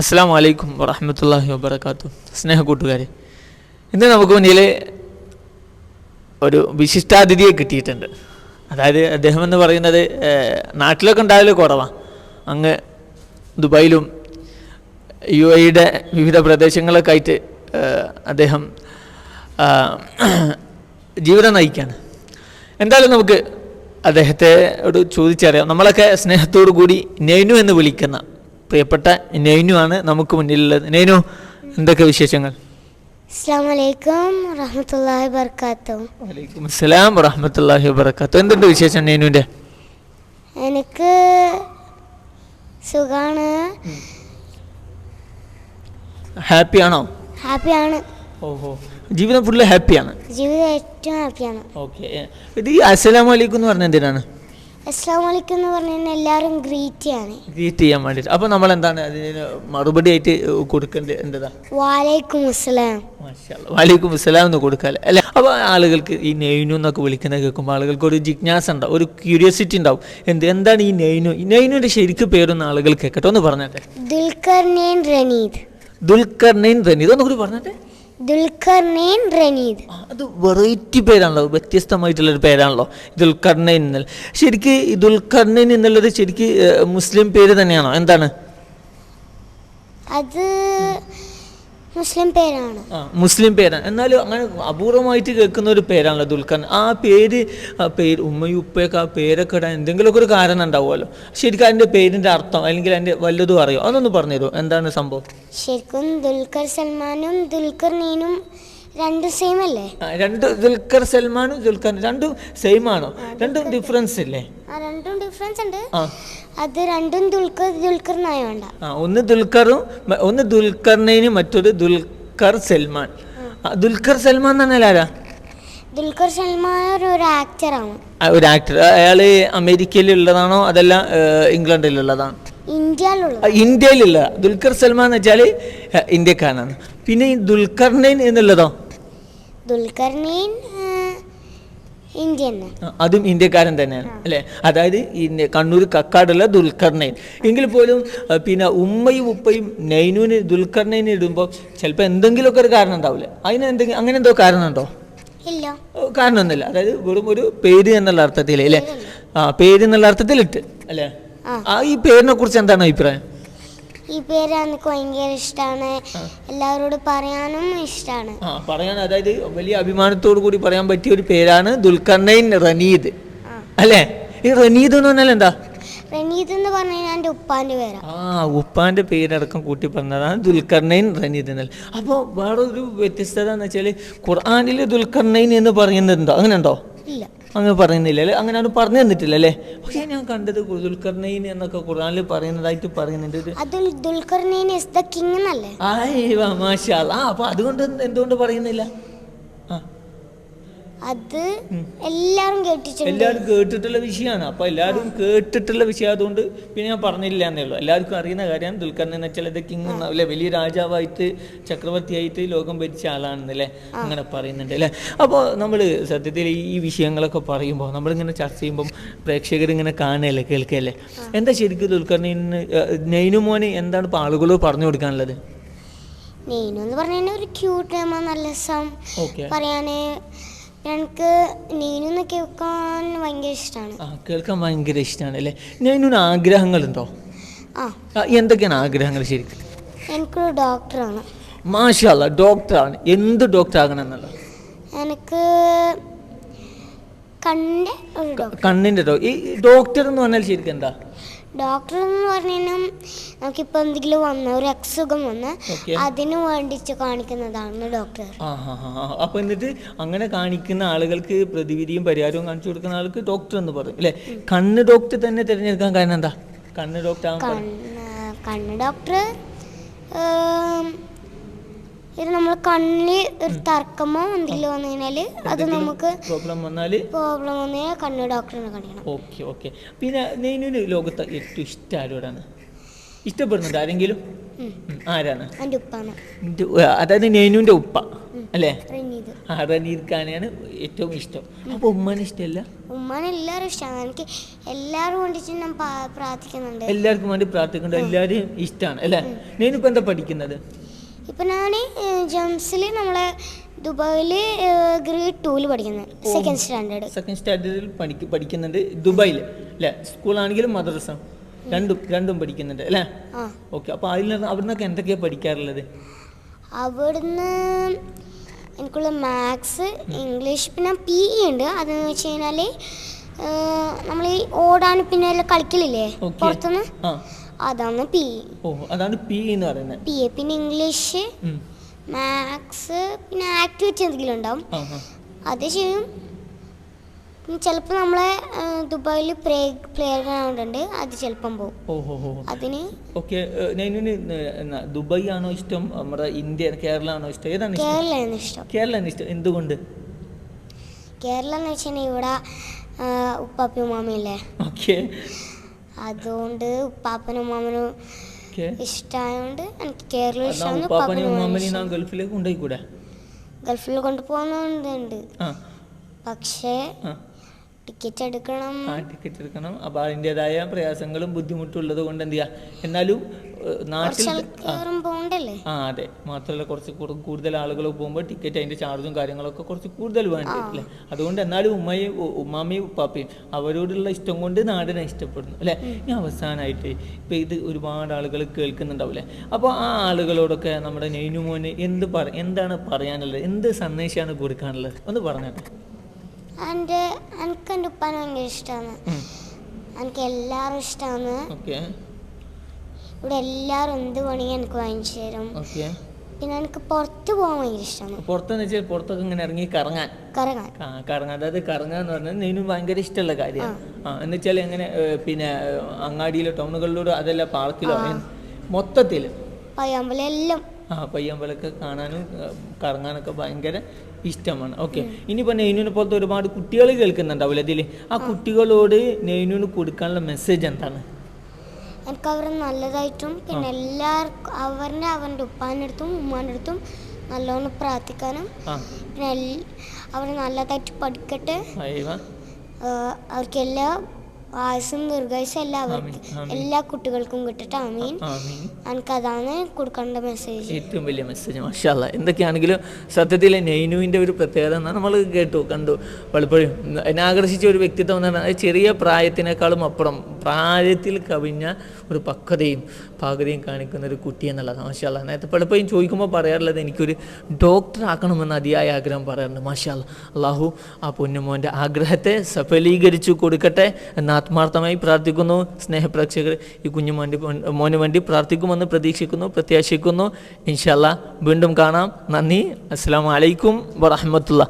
അസ്സാം വലൈക്കും വറഹമത്തല്ലാഹി വബർക്കാത്തു സ്നേഹ കൂട്ടുകാരെ ഇന്ന് നമുക്ക് മുന്നിൽ ഒരു വിശിഷ്ടാതിഥിയെ കിട്ടിയിട്ടുണ്ട്. അതായത് അദ്ദേഹം എന്ന് പറയുന്നത് നാട്ടിലൊക്കെ ഉണ്ടായാലും കുറവാണ് അങ്ങ് ദുബായിലും യു എയുടെ വിവിധ പ്രദേശങ്ങളൊക്കെ ആയിട്ട് അദ്ദേഹം ജീവിതം നയിക്കുകയാണ് എന്തായാലും നമുക്ക് അദ്ദേഹത്തെ ഒരു ചോദിച്ചറിയാം. നമ്മളൊക്കെ സ്നേഹത്തോടു കൂടി നൈനു എന്ന് വിളിക്കുന്ന പ്രിയപ്പെട്ട നൈനു ആണ് നമുക്ക് മുന്നിലുള്ളത്. നൈനു എന്തൊക്കെ വിശേഷങ്ങൾ? അസ്സാം വലൈക്കും വറഹമത്തല്ലാഹി വർക്കാത്തു വലൈക്കും അസ്സലാം വറഹമത്തല്ലാഹി വബർക്കാത്തു. എന്തുണ്ട് വിശേഷം നെയ്നുവിന്റെ എനിക്ക് സുഖാണ്. ഹാപ്പിയാണോ? ഹാപ്പിയാണ്. ഓഹോ. ജീവിതം ഫുള്ള് ഹാപ്പിയാണ്. ജീവിതം ഏറ്റവും ഹാപ്പിയാണ്. ഓക്കെ. ഇത് ഈ അസ്സലാമു അലൈക്കും എന്ന് പറഞ്ഞ എന്തിനാണ്? അസ്സാം വലൈക്കും എന്ന് പറഞ്ഞാൽ എല്ലാവരും ഗ്രീറ്റ് ചെയ്യാണ്. ഗ്രീറ്റ് ചെയ്യാൻ വേണ്ടിയിട്ട് അപ്പോൾ നമ്മൾ എന്താണ് അതിന് മറുപടി ആയിട്ട് കൊടുക്കേണ്ടത് എന്താ വാലൈക്കും അസ്സലാം. വാലിക്കും അസ്സലാം എന്ന് കൊടുക്കാല്ലേ അല്ലെ? അപ്പോൾ ആളുകൾക്ക് ഈ നെയ്നു എന്നൊക്കെ വിളിക്കുന്നത് കേൾക്കുമ്പോൾ ആളുകൾക്ക് ഒരു ജിജ്ഞാസ ഉണ്ടാവും ഒരു ക്യൂരിയോസിറ്റി ഉണ്ടാവും. എന്ത് എന്താണ് ഈ നെയ്നു നെയ്നുവിന്റെ ശരിക്കും പേരൊന്ന് ആളുകൾ കേൾക്കട്ടെ ഒന്ന് പറഞ്ഞാട്ടെ. ദുൽഖർ റനീദ്. ദുൽഖർ റനീദ് റനി ഇതൊന്നും കൂടി പറഞ്ഞാട്ടെ. ദുൽഖർനൈൻ റനീദ്. അത് വെറൈറ്റി പേരാണല്ലോ വ്യത്യസ്തമായിട്ടുള്ളൊരു പേരാണല്ലോ ദുൽഖർനൈൻ ശരിക്ക് ദുൽഖർനൈൻ എന്നുള്ളത് ശരിക്ക് മുസ്ലിം പേര് തന്നെയാണോ? എന്താണ്? അത് മുസ്ലിം പേരാണ്. ആ മുസ്ലിം പേരാണ്. എന്നാലും അങ്ങനെ അപൂർവമായിട്ട് കേൾക്കുന്ന ഒരു പേരാണല്ലോ ദുൽഖർ. ആ പേര് ആ പേര് ഉമ്മയും ഉപ്പയൊക്കെ ആ പേരൊക്കെ ഇടാൻ എന്തെങ്കിലുമൊക്കെ ഒരു കാരണം ഉണ്ടാവുമല്ലോ. ശരിക്കും അതിന്റെ പേരിന്റെ അർത്ഥം അല്ലെങ്കിൽ അതിന്റെ വല്ലതും അറിയോ? അതൊന്ന് പറഞ്ഞു തരുമോ എന്താണ് സംഭവം? ശരിക്കും ദുൽഖർ സൽമാനും ദുൽഖർ നീനും രണ്ടും സെയിം അല്ലേ? രണ്ട് ദുൽഖർ സൽമാനും ദുൽഖർ രണ്ടും സെയിം ആണോ? രണ്ടും ഡിഫറൻസ് ഇല്ലേ? രണ്ടും ഡിഫറൻസ് ഉണ്ട്. അത് രണ്ടും ദുൽഖർ ദുൽഖർ നായോണ്ട ആ ഒന്ന് ദുൽഖറും ഒന്ന് ദുൽഖറിനേനും മറ്റൊരു ദുൽഖർ സൽമാൻ. ദുൽഖർ സൽമാൻ എന്ന് പറഞ്ഞാൽ ആരാ? ദുൽഖർ സൽമാൻ ഒരു- ആക്ടറാണ് ഒരു ആക്ടർ അയാൾ അമേരിക്കയിലുള്ളതാണോ അതല്ല ഇംഗ്ലണ്ടിലുള്ളതാണോ? ഇന്ത്യയിലുള്ള ദുൽഖർ സൽമാൻ എന്ന് വെച്ചാൽ ഇന്ത്യക്കാരനാണ്. പിന്നെ ഈ ദുൽഖർനൈൻ എന്നുള്ളതോ? ദുൽഖർനൈൻ അതും ഇന്ത്യക്കാരൻ തന്നെയാണ് അല്ലേ? അതായത് ഇന്ത്യ കണ്ണൂർ കക്കാടുള്ള ദുൽഖർനൈൻ. എങ്കിൽ പോലും പിന്നെ ഉമ്മയും ഉപ്പയും നൈനുവിന് ദുൽഖർനൈൻ ഇടുമ്പോൾ ചിലപ്പോൾ എന്തെങ്കിലുമൊക്കെ ഒരു കാരണം ഉണ്ടാവില്ലേ. അതിന് എന്തെങ്കിലും അങ്ങനെ എന്തോ കാരണമുണ്ടോ? കാരണമൊന്നുമില്ല. അതായത് വെറും ഒരു പേര് എന്നുള്ള അർത്ഥത്തിൽ അല്ലേ? ആ പേര് എന്നുള്ള അർത്ഥത്തിൽ ഇട്ട് അല്ലേ? ആ. ഈ പേരിനെ കുറിച്ച് എന്താണ് അഭിപ്രായം? ഈ പേര് എനിക്ക് ഭയങ്കര ഇഷ്ടമാണ് എല്ലാവരോടും പറയാനും ഇഷ്ടമാണ് ആ പറയാൻ അതായത് വലിയ അഭിമാനത്തോടു കൂടി പറയാൻ പറ്റിയ ഒരു പേരാണ് ദുൽഖർണൈൻ റനീദ്. അല്ലേ? ഈ റനീദ് എന്ന് പറഞ്ഞാൽ എന്താ? റനീദ് എന്ന് പറഞ്ഞാൽ എന്റെ ഉപ്പാന്റെ പേരാണ് ആ ഉപ്പാന്റെ പേരടക്കം കൂട്ടി പറഞ്ഞതാണ് ദുൽഖർണൈൻ റനീദ് എന്നല്ല. അപ്പോൾ വേറൊരു വ്യത്യസ്തത എന്ന് വെച്ചാൽ ഖുർആാനിൽ ദുൽഖർണൈൻ എന്ന് പറയുന്നുണ്ടോ അങ്ങനെ ഉണ്ടോ? ഇല്ല. അങ്ങനെ പറയുന്നില്ല അല്ലേ? അങ്ങനെ അവന് പറഞ്ഞു തന്നിട്ടില്ല അല്ലേ? പക്ഷേ ഞാൻ കണ്ടത് ദുൽഖർനൈൻ എന്നൊക്കെ ഖുർആനിൽ പറയുന്നതായിട്ട് പറയുന്നുണ്ട്. ആ അപ്പൊ അതുകൊണ്ട് എന്തുകൊണ്ട് പറയുന്നില്ല? അത് എല്ലാവരും കേട്ടിട്ടുണ്ട്. എല്ലാവരും കേട്ടിട്ടുള്ള വിഷയമാണ് അപ്പൊ എല്ലാവരും കേട്ടിട്ടുള്ള വിഷയം ആയതുകൊണ്ട് പിന്നെ ഞാൻ പറഞ്ഞില്ല എന്നേ ഉള്ളൂ. എല്ലാവർക്കും അറിയുന്ന കാര്യമാണ് ദുൽഖർ എന്ന് വെച്ചാൽ ഇത് കിങ് അല്ലെ വലിയ രാജാവായിട്ട് ചക്രവർത്തിയായിട്ട് ലോകം ഭരിച്ച ആളാണെന്നല്ലേ അങ്ങനെ പറയുന്നുണ്ട് അല്ലേ? അപ്പോൾ നമ്മൾ സത്യത്തിൽ ഈ വിഷയങ്ങളൊക്കെ പറയുമ്പോൾ നമ്മളിങ്ങനെ ചർച്ച ചെയ്യുമ്പോൾ പ്രേക്ഷകർ ഇങ്ങനെ കാണുകയല്ലേ കേൾക്കുകയല്ലേ? എന്താ ശരിക്കും ദുൽഖർണി നെയ്നു മോന് എന്താണ് ഇപ്പോൾ ആളുകൾ പറഞ്ഞു കൊടുക്കാനുള്ളത്? നെയ്നു എന്ന് പറഞ്ഞു കഴിഞ്ഞാൽ ഒരു ക്യൂട്ട് നല്ല രസം. പറയാന് എനിക്ക് നീനു എന്ന് കേൾക്കാൻ ഭയങ്കര ഇഷ്ടമാണ് ആ കേൾക്കാൻ ഭയങ്കര ഇഷ്ടമാണ് അല്ലേ? നീനു ആഗ്രഹങ്ങളുണ്ടോ? ആ. എന്തൊക്കെയാണ് ആഗ്രഹങ്ങൾ ശരിക്കും? എനിക്കൊരു ഡോക്ടറാണ്. മാഷല്ല ഡോക്ടറാണ്. എന്ത് ഡോക്ടർ ആകണം എന്നുള്ളത്? എനിക്ക് കണ്ണിന്റെ ഒരു ഡോക്ടർ. കണ്ണിന്റെ ഡോ ഈ ഡോക്ടർ എന്ന് പറഞ്ഞാൽ ശരിക്കും എന്താ? ഡോക്ടർ എന്ന് പറഞ്ഞു കഴിഞ്ഞാൽ നമുക്കിപ്പോൾ എന്തെങ്കിലും വന്ന ഒരു അസുഖം വന്ന് അതിനു വേണ്ടിച്ച് കാണിക്കുന്നതാണ് ഡോക്ടർ. അപ്പോൾ എന്നിട്ട് അങ്ങനെ കാണിക്കുന്ന ആളുകൾക്ക് പ്രതിവിധിയും പരിഹാരവും കാണിച്ചു കൊടുക്കുന്ന ആൾക്ക് ഡോക്ടർ എന്ന് പറയും അല്ലേ? കണ്ണ് ഡോക്ടർ തന്നെ തിരഞ്ഞെടുക്കാൻ കാരണം എന്താ? കണ്ണ് ഡോക്ടർ കണ്ണ് ഡോക്ടർ ഇത് നമ്മൾ കണ്ണിൽ ഒരു തർക്കമോ എന്തെങ്കിലും വന്നു കഴിഞ്ഞാൽ അത് നമുക്ക് പ്രോബ്ലം വന്നാൽ പ്രോബ്ലം വന്നു കഴിഞ്ഞാൽ കണ്ണ് ഡോക്ടറിനെ കാണിക്കണം. Okay okay. പിന്നെ നെയ്നു ലോകത്ത് ഏറ്റവും ഇഷ്ടം ആരോടാണ്? ഇഷ്ടപ്പെടുന്നുണ്ട് ആരെങ്കിലും. ആരാണ്? എന്റെ ഉപ്പാണ്. അതായത് നെയ്നുവിന്റെ ഉപ്പ അല്ലേ? ആ റനീർ ഖാനെയാണ് ഏറ്റവും ഇഷ്ടം. അപ്പോൾ ഉമ്മാനെ ഇഷ്ടമല്ല ഉമ്മാനെ എല്ലാവരും ഇഷ്ടമാണ് എനിക്ക് എല്ലാവരും വേണ്ടിയിട്ട് ഞാൻ പ്രാർത്ഥിക്കുന്നുണ്ട്. എല്ലാവർക്കും വേണ്ടി പ്രാർത്ഥിക്കുന്നുണ്ട്. എല്ലാവരും ഇഷ്ടമാണ് അല്ലേ? നെയ്നിപ്പോൾ എന്താ പഠിക്കുന്നത്? ഇപ്പം ഞാൻ ജംസിൽ നമ്മളെ ദുബായിൽ ഗ്രേഡ് ടൂൽ പഠിക്കുന്നത് സെക്കൻഡ് സ്റ്റാൻഡേർഡ് സെക്കൻഡ് സ്റ്റാൻഡേർഡിൽ പഠിക്ക പഠിക്കുന്നുണ്ട് ദുബായിൽ അല്ലേ? സ്കൂളാണെങ്കിലും മദ്രസ. രണ്ടും രണ്ടും പഠിക്കുന്നുണ്ട് അല്ലേ? ഓക്കെ അപ്പോൾ അതിൽ നിന്ന് അവിടെ നിന്നൊക്കെ എന്തൊക്കെയാണ് പഠിക്കാറുള്ളത്? അവിടുന്ന് എനിക്കുള്ള മാത്സ് ഇംഗ്ലീഷ് പിന്നെ പി ഇ ഉണ്ട്. അതെന്ന് വെച്ച് കഴിഞ്ഞാൽ നമ്മൾ ഈ ഓടാൻ പിന്നെ കളിക്കലില്ലേ? പുറത്തുനിന്ന് അതാണ് പി ഓ അതാണ് പി എന്ന് പറയുന്നത്. പി എ പിന്നെ ഇംഗ്ലീഷ്. മാത്സ് പിന്നെ ആക്ടിവിറ്റി എന്തെങ്കിലും ഉണ്ടാവും. അത് ചെയ്യും. ചിലപ്പോൾ നമ്മളെ ദുബായിൽ പ്ലേ പ്ലെയർ ഗ്രൗണ്ട് ഉണ്ട് അത് ചിലപ്പം പോകും അതിന് ഓക്കെ ദുബായ് ആണോ ഇഷ്ടം? നമ്മുടെ ഇന്ത്യ കേരള ആണോ ഇഷ്ടം? ഏതാണ് കേരള കേരളമാണ് ഇഷ്ടം. കേരള ഇഷ്ടം. എന്തുകൊണ്ട്? കേരളം എന്ന് വെച്ചാൽ ഇവിടെ ഉപ്പാപ്പി ഉപ്പാപ്പയും ഉമ്മാമയില്ലേ ഓക്കെ. അതുകൊണ്ട് ഉപ്പാപ്പനും ഉമ്മാമനും ഇഷ്ടമായതുകൊണ്ട് എനിക്ക് കേരളം ഇഷ്ടമാണ് ഉപ്പാപ്പനും ഉമ്മാമനും ഗൾഫിലേക്ക് കൊണ്ടുപോയിക്കൂടെ? ഗൾഫിൽ കൊണ്ടുപോകുന്നുണ്ട്. പക്ഷേ ടിക്കറ്റ് എടുക്കണം. ആ ടിക്കറ്റ് എടുക്കണം. അപ്പോൾ അതിന്റെതായ പ്രയാസങ്ങളും ബുദ്ധിമുട്ടും ഉള്ളത് കൊണ്ട് എന്ത് ചെയ്യുക എന്നാലും നാട്ടിൽ ആ. അതെ. മാത്രമല്ല കുറച്ച് കൂടുതൽ ആളുകൾ പോകുമ്പോൾ ടിക്കറ്റ് അതിന്റെ ചാർജും കാര്യങ്ങളൊക്കെ കുറച്ച് കൂടുതൽ വേണ്ടിട്ടില്ല അതുകൊണ്ട് എന്നാലും ഉമ്മയും ഉമ്മാമയും ഉപ്പാപ്പയും അവരോടുള്ള ഇഷ്ടം കൊണ്ട് നാടിനെ ഇഷ്ടപ്പെടുന്നു. അല്ലെ? ഇനി അവസാനമായിട്ട് ഇപ്പൊ ഇത് ഒരുപാട് ആളുകൾ കേൾക്കുന്നുണ്ടാവില്ലേ? അപ്പോൾ ആ ആളുകളോടൊക്കെ നമ്മുടെ നെയ്നുമോന് എന്ത് പറ എന്താണ് പറയാനുള്ളത്? എന്ത് സന്ദേശമാണ് കൊടുക്കാനുള്ളത്? ഒന്ന് പറഞ്ഞോട്ടെ. എന്റെ എനിക്ക് എന്റെ ഉപ്പാനെ ഭയങ്കര ഇഷ്ടമാണ്. എനിക്ക് എല്ലാവരും ഇഷ്ടമാണ് ഓക്കെ. ഇവിടെ എല്ലാവരും എന്ത് വേണമെങ്കിൽ എനിക്ക് വാങ്ങിച്ചു തരും? ഓക്കെ. പിന്നെ എനിക്ക് പുറത്ത് പോകാൻ ഭയങ്കര ഇഷ്ടമാണ്. പുറത്തെന്ന് വെച്ചാൽ പുറത്തൊക്കെ ഇങ്ങനെ ഇറങ്ങി കറങ്ങാൻ. കറങ്ങാൻ. ആ, കറങ്ങാൻ. അതായത് കറങ്ങാൻ എന്ന് പറഞ്ഞാൽ നീനും ഭയങ്കര ഇഷ്ടമുള്ള കാര്യമാണ്. ആ. എന്ന് വെച്ചാൽ എങ്ങനെ പിന്നെ അങ്ങാടിയിലോ ടൗണുകളിലൂടെ അതല്ല പാർക്കിലോ മൊത്തത്തിൽ പയ്യാമ്പലം എല്ലാം ആ പയ്യമ്പലൊക്കെ കാണാനും കറങ്ങാനൊക്കെ ഭയങ്കര ഇഷ്ടമാണ്. ഓക്കെ. ഇനിയിപ്പോൾ നെയ്നുവിനെ പോലത്തെ ഒരുപാട് കുട്ടികൾ കേൾക്കുന്നുണ്ടാവില്ല ഇതിൽ ആ കുട്ടികളോട് നെയ്നുവിന് കൊടുക്കാനുള്ള മെസ്സേജ് എന്താണ്? എനിക്ക് അവർ നല്ലതായിട്ടും പിന്നെ എല്ലാവർക്കും അവരുടെ അവന്റെ ഉപ്പാന്റെ അടുത്തും ഉമ്മാന്റെ അടുത്തും നല്ലോണം പ്രാർത്ഥിക്കാനും പിന്നെ അവർ നല്ലതായിട്ട് പഠിക്കട്ടെ. അവർക്ക് എല്ലാ ആയുസും ദീർഘായുസും എല്ലാം അവർക്ക് ആമീൻ, ആമീൻ. എല്ലാ കുട്ടികൾക്കും കിട്ടട്ടെ. ആമീൻ. എനിക്ക് എനിക്കതാണ് കൊടുക്കേണ്ട മെസ്സേജ് ഏറ്റവും വലിയ മെസ്സേജ് മഷാല്ല. എന്തൊക്കെയാണെങ്കിലും സത്യത്തിൽ നെയ്നുവിന്റെ ഒരു പ്രത്യേകത എന്നാൽ നമ്മൾ കേട്ടു കണ്ടു പലപ്പോഴും. എന്നെ ആകർഷിച്ച ഒരു വ്യക്തിത്വം എന്ന് പറഞ്ഞാൽ ചെറിയ പ്രായത്തിനേക്കാളും അപ്പുറം പ്രായത്തിൽ കവിഞ്ഞ ഒരു പക്വതയും പാകതയും കാണിക്കുന്ന ഒരു കുട്ടി എന്നുള്ളത് മാഷാല്ല. നേരത്തെ പലപ്പോഴും ചോദിക്കുമ്പോൾ പറയാറുള്ളത് എനിക്കൊരു ഡോക്ടർ ആക്കണമെന്ന് അതിയായ ആഗ്രഹം പറയാറുണ്ട്. മാഷാല്ല അള്ളാഹു ആ പൊന്നുമോന്റെ ആഗ്രഹത്തെ സഫലീകരിച്ചു കൊടുക്കട്ടെ എന്ന് ആത്മാർത്ഥമായി പ്രാർത്ഥിക്കുന്നു. സ്നേഹപ്രേക്ഷകർ ഈ കുഞ്ഞുമോന്റെ മോന് വേണ്ടി പ്രാർത്ഥിക്കുമെന്ന് പ്രതീക്ഷിക്കുന്നു പ്രത്യാശിക്കുന്നു. ഇൻഷല്ല വീണ്ടും കാണാം. നന്ദി. അസ്സാം വലൈക്കും വറഹമത്തുള്ള.